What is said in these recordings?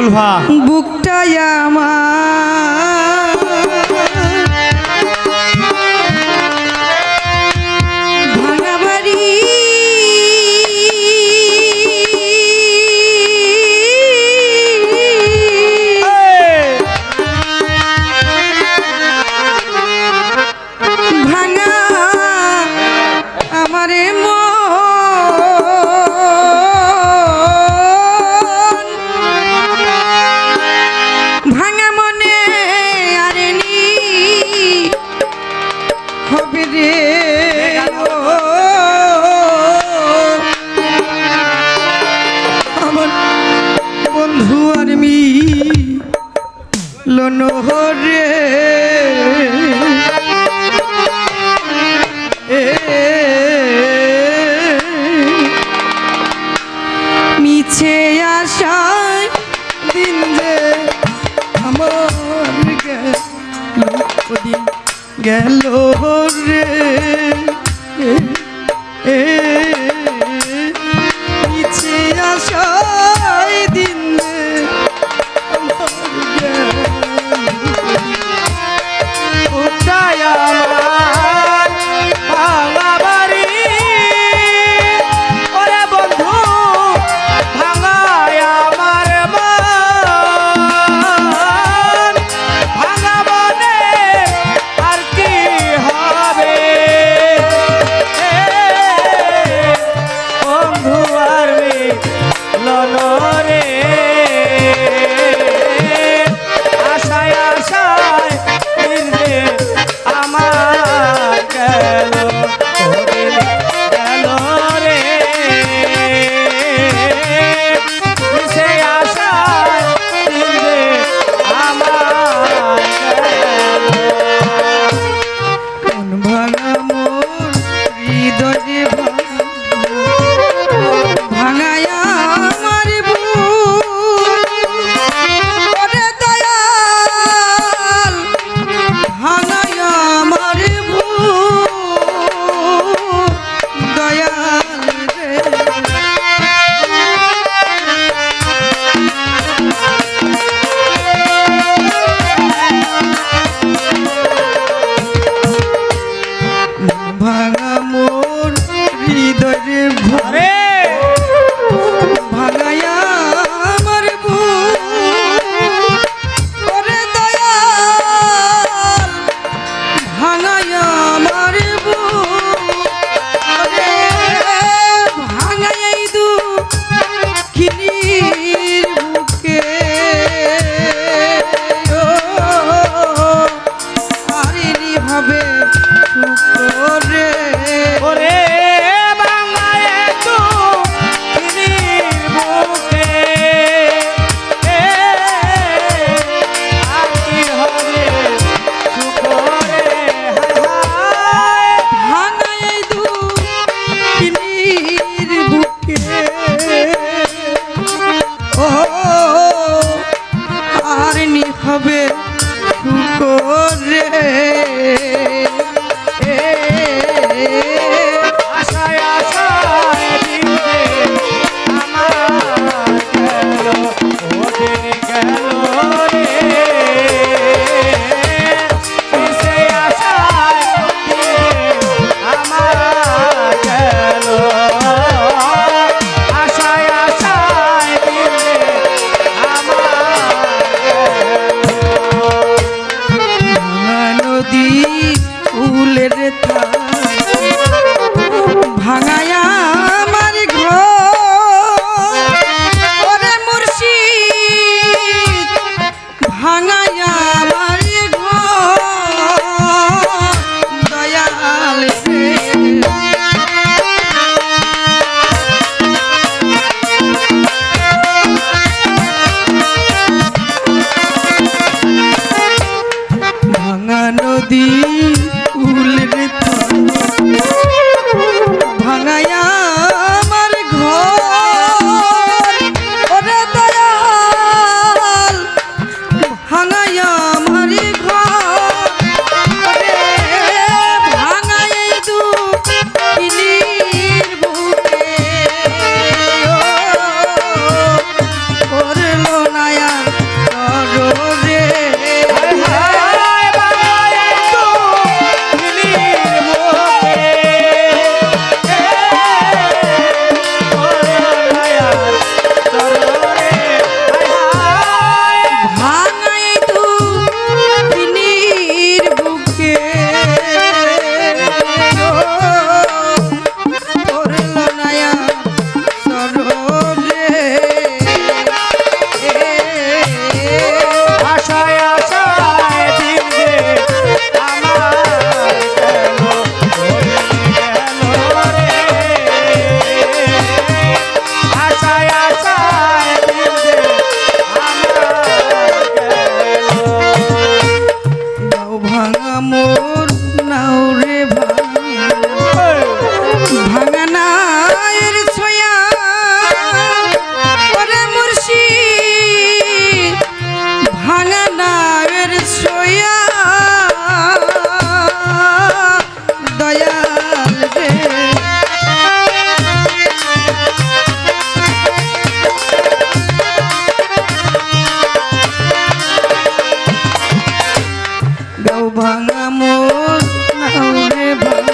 গুলভা বুকটা আমার লনহরে মিছে হবে করে। ভাঙা মন না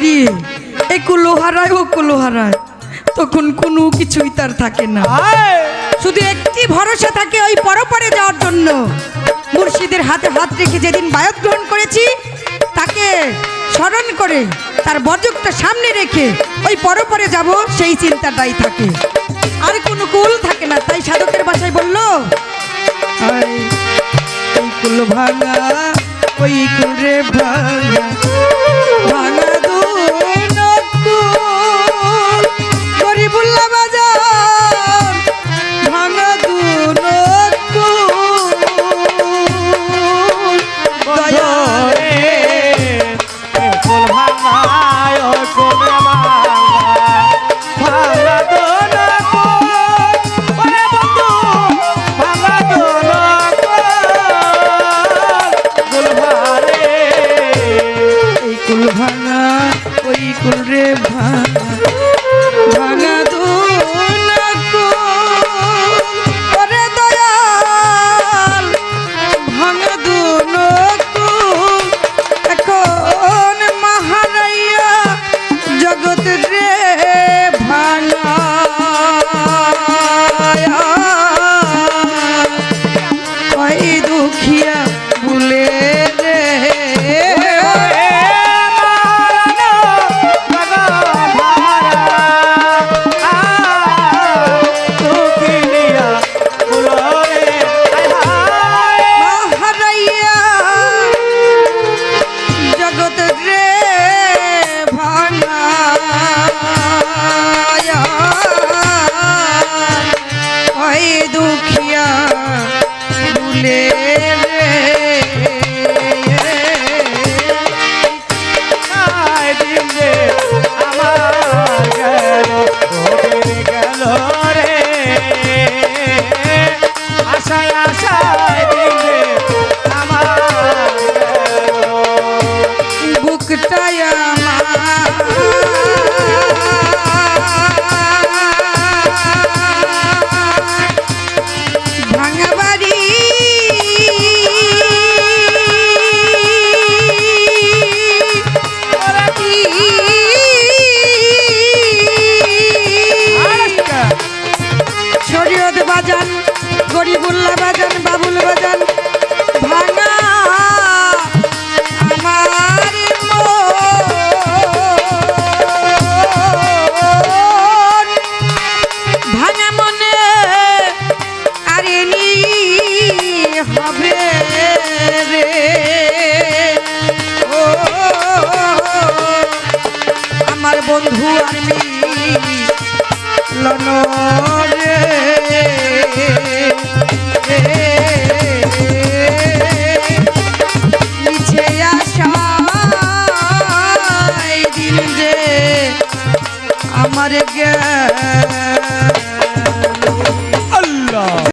করি। এ কুলোহারায় ও কুলোহারায় তখন কোনো কিছুই তার থাকে না। শুধু একটি ভরসা থাকে ওই পরপারে যাওয়ার জন্য। মুর্শিদের হাতে হাত রেখে যেদিন বায়ক গ্রহণ করেছি তাকে স্মরণ করে তার বর্জকটা সামনে রেখে ওই পরপরে যাব সেই চিন্তাটাই থাকে। আর কোনো কুল থাকে না তাই সাধকের বাসায় বলল ভাঙা ওই কুলে ভাঙা ভাঙা বাজান গরিবুল্লা বাজান বাবুল বাজান আমার আমার বন্ধু আমি লনো